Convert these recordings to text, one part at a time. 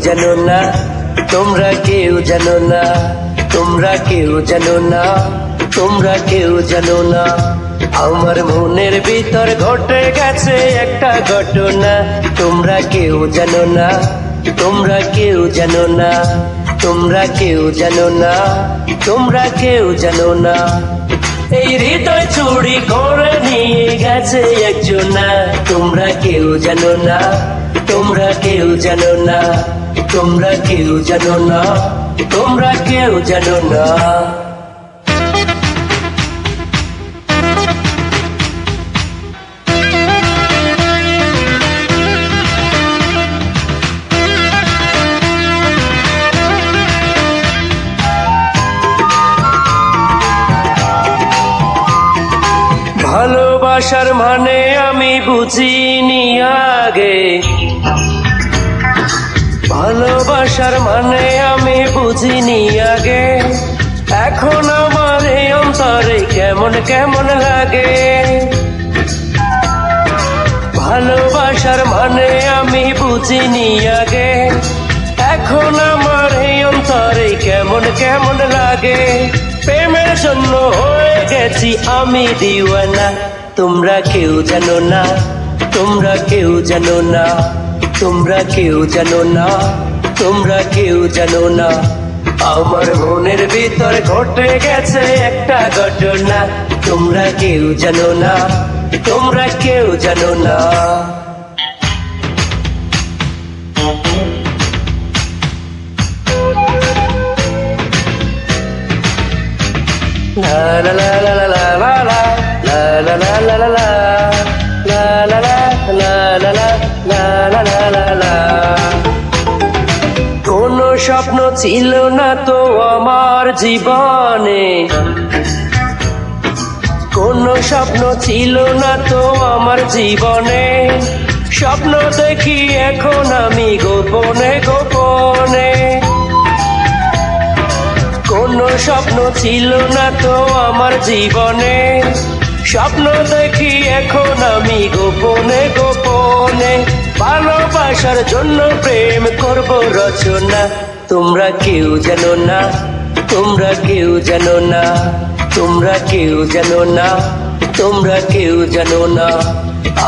জানো না তোমরা কেউ জানো না তোমরা কেউ জানো না তোমরা কেউ জানো না আমার মনের ভিতর ঘটে গেছে একটা ঘটনা, তোমরা কেউ জানো না তোমরা কেউ জানো না তোমরা কেউ জানো না তোমরা কেউ জানো না এই হৃদয় চুরি করে নিয়ে গেছে একজন না তোমরা কেউ জানো না তোমরা কেউ জানো না, তোমরা কেউ জানো না, তোমরা কেউ জানো না। ভালোবাসার মানে আমি বুঝিনি আগে। ভালোবাসার মানে আমি বুঝিনি আগে। এখন আমার এই অন্তরে কেমন কেমন লাগে। ভালোবাসার মানে আমি বুঝিনি আগে। এখন আমার এই অন্তরে কেমন কেমন লাগে। প্রেমের জন্য হয়ে গেছি আমি দিওয়ানা। তোমরা কেউ জানো না, তোমরা কেউ জানো না। তোমরা কেউ জানো না, তোমরা কেউ জানো না। আমার মনের ভিতর ঘটে গেছে একটা ঘটনা, তোমরা কেউ জানো না, তোমরা কেউ জানো না। La la la la la la la la la la la la la la la la la la la স্বপ্ন ছিল না তো আমার জীবনে কোন স্বপ্ন ছিল না তো আমার জীবনে স্বপ্ন দেখি এখন আমি গোপনে গোপনে কোন স্বপ্ন ছিল না তো আমার জীবনে স্বপ্ন দেখি এখন আমি গোপনে গোপনে ভালোবাসার জন্য প্রেম করব রচনা। তোমরা কেউ জানো না, তোমরা কেউ জানো না, তোমরা কেউ জানো না, তোমরা কেউ জানো না।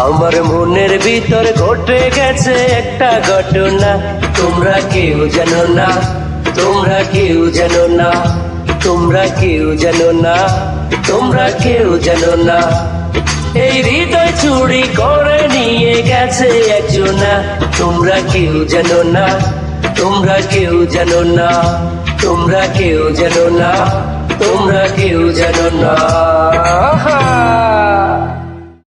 আমার মনের ভিতর ঘটে গেছে একটা ঘটনা। তোমরা কেউ জানো না, তোমরা কেউ জানো না, তোমরা কেউ জানো না, তোমরা কেউ জানো না। এই হৃদয় চুরি করে তোমরা কেউ জানো না, তোমরা কেউ জানো না, তোমরা কেউ জানো না, তোমরা কেউ জানো না।